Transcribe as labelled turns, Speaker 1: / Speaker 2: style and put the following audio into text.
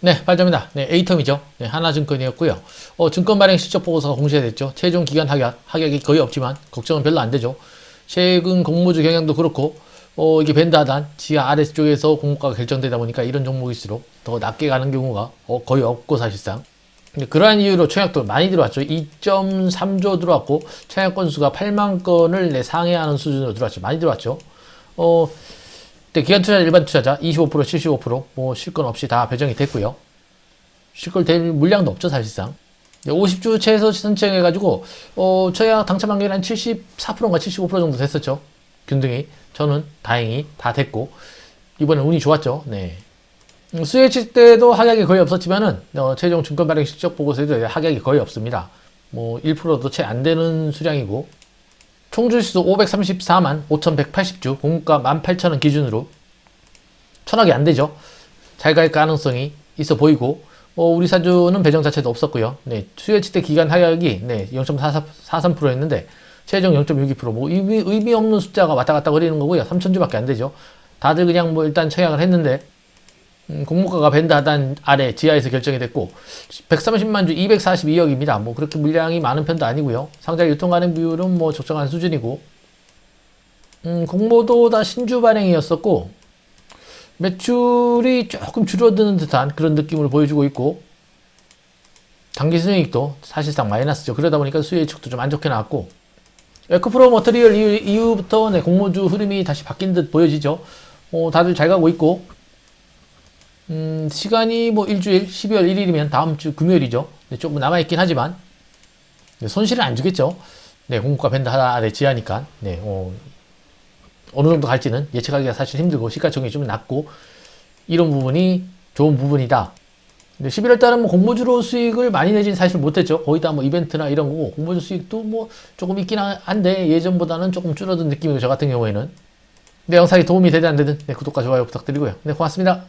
Speaker 1: 네, 발전입니다. 네, A텀이죠. 네, 하나증권이었고요. 어, 증권 발행 실적 보고서가 공시됐죠. 최종 기간 하격, 하격이 거의 없지만 걱정은 별로 안 되죠. 최근 공모주 경향도 그렇고 어, 이게 밴드 하단 지하 아래쪽에서 공모가가 결정되다 보니까 이런 종목일수록 더 낮게 가는 경우가 어, 거의 없고 사실상 그러한 이유로 청약도 많이 들어왔죠. 2.3조 들어왔고 청약 건수가 8만 건을 내 상회하는 수준으로 들어왔죠. 많이 들어왔죠. 어, 근데 기관 투자 일반 투자자 25% 75%뭐 실권 없이 다 배정이 됐고요. 실권 될 물량도 없죠 사실상. 50주 최소 선정해가지고 어 저야 당첨 확률이 한 74%인가 75% 정도 됐었죠. 균등히 저는 다행히 다 됐고 이번에 운이 좋았죠. 네. 음, 수혜치 때도 하락이 거의 없었지만은 어, 최종 증권 발행 실적 보고서에도 하락이 거의 없습니다. 뭐 1%도 채 안 되는 수량이고 총주시수 534만 5,180주, 공급가 18,000원 기준으로 천억이 안 되죠. 잘 갈 가능성이 있어 보이고, 어, 우리 사주는 배정 자체도 없었고요. 네, 수요치대 기간 하락이 네, 0.43%였는데 최종 0.62%, 뭐 의미, 의미 없는 숫자가 왔다 갔다 거리는 거고요. 3,000주밖에 안 되죠. 다들 그냥 뭐 일단 청약을 했는데 음, 공모가가 밴드 하단 아래 지하에서 결정이 됐고 130만 주 242억입니다. 뭐 그렇게 물량이 많은 편도 아니고요. 상자 유통 가능 비율은 뭐 적정한 수준이고 음, 공모도 다 신주 발행이었었고 매출이 조금 줄어드는 듯한 그런 느낌을 보여주고 있고 단기 순이익도 사실상 마이너스죠. 그러다 보니까 수혜 측도 좀 안 좋게 나왔고 에코프로 머터리얼 이후, 이후부터 네, 공모주 흐름이 다시 바뀐 듯 보여지죠. 어, 다들 잘 가고 있고 음, 시간이 뭐 일주일 12월 1일이면 다음 주 금요일이죠. 네, 조금 남아있긴 하지만 네, 손실은 안 주겠죠. 네, 공고가 밴드 하나 아래 지하니까 네, 어, 어느 정도 갈지는 예측하기가 사실 힘들고 시가총액이 좀 낮고 이런 부분이 좋은 부분이다. 근데 11월 달은 뭐 공모주로 수익을 많이 내지는 사실 못했죠. 거의 다 뭐 이벤트나 이런 거고 공모주 수익도 뭐 조금 있긴 한데 예전보다는 조금 줄어든 느낌이고 저 같은 경우에는 네, 영상이 도움이 되지 안 되든 네, 구독과 좋아요 부탁드리고요. 네, 고맙습니다.